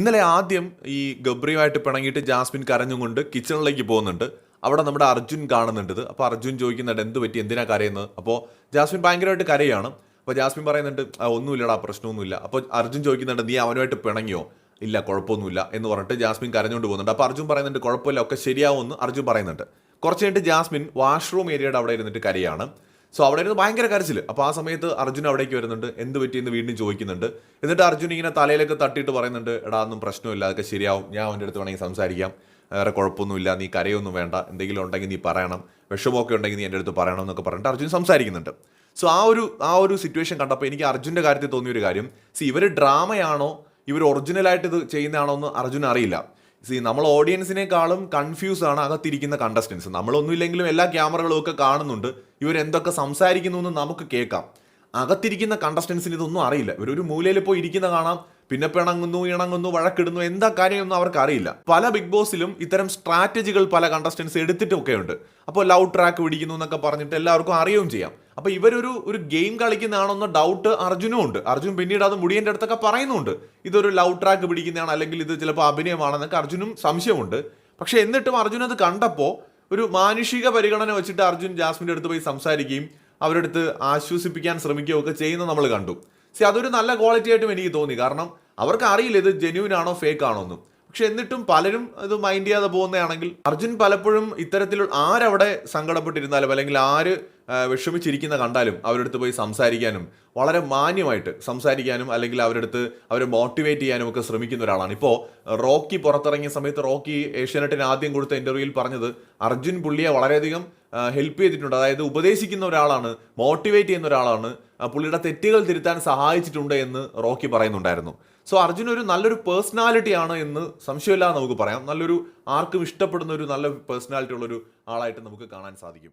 ഇന്നലെ ആദ്യം ഈ ഗബ്രിയുമായിട്ട് പിണങ്ങിയിട്ട് ജാസ്മിൻ കരഞ്ഞുകൊണ്ട് കിച്ചണിലേക്ക് പോകുന്നുണ്ട്. അവിടെ നമ്മുടെ അർജുൻ കാണുന്നുണ്ട് ഇത്. അപ്പോൾ അർജുൻ ചോദിക്കുന്നുണ്ട് എന്ത് പറ്റി? എന്തിനാ കരയുന്നത്? അപ്പോൾ ജാസ്മിൻ ഭയങ്കരമായിട്ട് കരയാണ്. അപ്പോൾ ജാസ്മിൻ പറയുന്നുണ്ട് "ആ, ഒന്നുമില്ലടാ പ്രശ്നമൊന്നുമില്ല. അപ്പോൾ അർജുൻ ചോദിക്കുന്നുണ്ട് നീ അവനുമായിട്ട് പിണങ്ങിയോ? ഇല്ല കുഴപ്പമൊന്നുമില്ല എന്ന് പറഞ്ഞിട്ട് ജാസ്മിൻ കരഞ്ഞുകൊണ്ട് പോകുന്നുണ്ട്. അപ്പോൾ അർജുൻ പറയുന്നുണ്ട് കുഴപ്പമില്ല ഒക്കെ ശരിയാവുമെന്ന് അർജുൻ പറയുന്നുണ്ട്. കുറച്ച് കഴിഞ്ഞിട്ട് ജാസ്മിൻ വാഷ്റൂം ഏരിയയുടെ അവിടെ ഇരുന്നിട്ട് കരയാണ്. സോ അവിടെ ഇരുന്ന് ഭയങ്കര കരച്ചിൽ അപ്പോൾ ആ സമയത്ത് അർജുൻ അവിടേക്ക് വരുന്നുണ്ട്. എന്ത് പറ്റിയെന്ന് വീണ്ടും ചോദിക്കുന്നുണ്ട്. എന്നിട്ട് അർജുൻ ഇങ്ങനെ തലയിലൊക്കെ തട്ടിയിട്ട് പറയുന്നുണ്ട് എടാ ഒന്നും പ്രശ്നമില്ല അതൊക്കെ ശരിയാവും. ഞാൻ അവന്റെ അടുത്ത് വേണമെങ്കിൽ സംസാരിക്കാം. വേറെ കുഴപ്പമൊന്നുമില്ല നീ കരയൊന്നും വേണ്ട. എന്തെങ്കിലും ഉണ്ടെങ്കിൽ നീ പറയണം. വിഷമമൊക്കെ ഉണ്ടെങ്കിൽ നീ എന്റെ അടുത്ത് പറയണം എന്നൊക്കെ പറഞ്ഞിട്ട് അർജുൻ സംസാരിക്കുന്നുണ്ട്. സോ ആ ഒരു ആ ഒരു സിറ്റുവേഷൻ കണ്ടപ്പോൾ എനിക്ക് അർജുന്റെ കാര്യത്തിൽ തോന്നിയ ഒരു കാര്യം. സി ഇവർ ഡ്രാമയാണോ? ഇവർ ഒറിജിനലായിട്ട് ഇത് ചെയ്യുന്നതാണോ എന്ന് അർജുൻ അറിയില്ല. സി നമ്മൾ ഓഡിയൻസിനേക്കാളും കൺഫ്യൂസ് ആണ് അകത്തിരിക്കുന്ന കണ്ടസ്റ്റൻസ് നമ്മളൊന്നുമില്ലെങ്കിലും എല്ലാ ക്യാമറകളും ഒക്കെ കാണുന്നുണ്ട്. ഇവർ എന്തൊക്കെ സംസാരിക്കുന്നു എന്ന് നമുക്ക് കേൾക്കാം. അകത്തിരിക്കുന്ന കണ്ടസ്റ്റൻസിന് ഇതൊന്നും അറിയില്ല. ഇവരൊരു മൂലയിൽ പോയി ഇരിക്കുന്ന കാണാം. പിന്നെ പിണങ്ങുന്നു ഇണങ്ങുന്നു വഴക്കിടുന്നു എന്താ കാര്യമൊന്നും അവർക്ക് അറിയില്ല പല ബിഗ് ബോസിലും ഇത്തരം സ്ട്രാറ്റജികൾ പല കണ്ടസ്റ്റൻസ് എടുത്തിട്ടൊക്കെ ഉണ്ട് അപ്പോൾ ലവ് ട്രാക്ക് പിടിക്കുന്നു എന്നൊക്കെ പറഞ്ഞിട്ട് എല്ലാവർക്കും അറിയുകയും ചെയ്യാം. അപ്പോൾ ഇവരൊരു ഒരു ഗെയിം കളിക്കുന്നതാണെന്ന ഡൗട്ട് അർജുനും ഉണ്ട്. അർജുൻ പിന്നീട് അത് മുടിയന്റെ അടുത്തൊക്കെ പറയുന്നുണ്ട്. ഇതൊരു ലവ് ട്രാക്ക് പിടിക്കുന്നതാണ് അല്ലെങ്കിൽ ഇത് ചിലപ്പോൾ അഭിനയമാണെന്നൊക്കെ അർജുനും സംശയമുണ്ട്. പക്ഷേ എന്നിട്ടും അർജുൻ അത് കണ്ടപ്പോൾ ഒരു മാനുഷിക പരിഗണന വെച്ചിട്ട് അർജുൻ ജാസ്മിന്റെ അടുത്ത് പോയി സംസാരിക്കുകയും അവരുടെ അടുത്ത് ആശ്വസിപ്പിക്കാൻ ശ്രമിക്കുകയും ഒക്കെ ചെയ്യുന്നത് നമ്മൾ കണ്ടു. സി അതൊരു നല്ല ക്വാളിറ്റി ആയിട്ടും എനിക്ക് തോന്നി. കാരണം അവർക്ക് അറിയില്ല ഇത് ജെന്യൂൻ ആണോ ഫേക്ക് ആണോ എന്നും. പക്ഷെ എന്നിട്ടും പലരും ഇത് മൈൻഡ് ചെയ്യാതെ പോകുന്നതാണെങ്കിൽ അർജുൻ പലപ്പോഴും ഇത്തരത്തിലുള്ള ആരവിടെ സങ്കടപ്പെട്ടിരുന്നാലും അല്ലെങ്കിൽ ആര് വിഷമിച്ചിരിക്കുന്ന കണ്ടാലും അവരടുത്ത് പോയി സംസാരിക്കാനും വളരെ മാന്യമായിട്ട് സംസാരിക്കാനും അല്ലെങ്കിൽ അവരടുത്ത് അവരെ മോട്ടിവേറ്റ് ചെയ്യാനും ഒക്കെ ശ്രമിക്കുന്ന ഒരാളാണ്. ഇപ്പോൾ റോക്കി പുറത്തിറങ്ങിയ സമയത്ത് റോക്കി ഏഷ്യാനെറ്റിന് ആദ്യം കൊടുത്ത ഇന്റർവ്യൂവിൽ പറഞ്ഞത് അർജുൻ പുള്ളിയെ വളരെയധികം ഹെൽപ്പ് ചെയ്തിട്ടുണ്ട്. അതായത് ഉപദേശിക്കുന്ന ഒരാളാണ് മോട്ടിവേറ്റ് ചെയ്യുന്ന ഒരാളാണ് പുള്ളിയുടെ തെറ്റുകൾ തിരുത്താൻ സഹായിച്ചിട്ടുണ്ട് എന്ന് റോക്കി പറയുന്നുണ്ടായിരുന്നു. സോ അർജുൻ ഒരു നല്ലൊരു പേഴ്സണാലിറ്റി ആണ് എന്ന് സംശയമില്ലാതെ നമുക്ക് പറയാം. നല്ലൊരു ആർക്കും ഇഷ്ടപ്പെടുന്ന ഒരു നല്ല പേഴ്സണാലിറ്റി ഉള്ളൊരു ആളായിട്ട് നമുക്ക് കാണാൻ സാധിക്കും.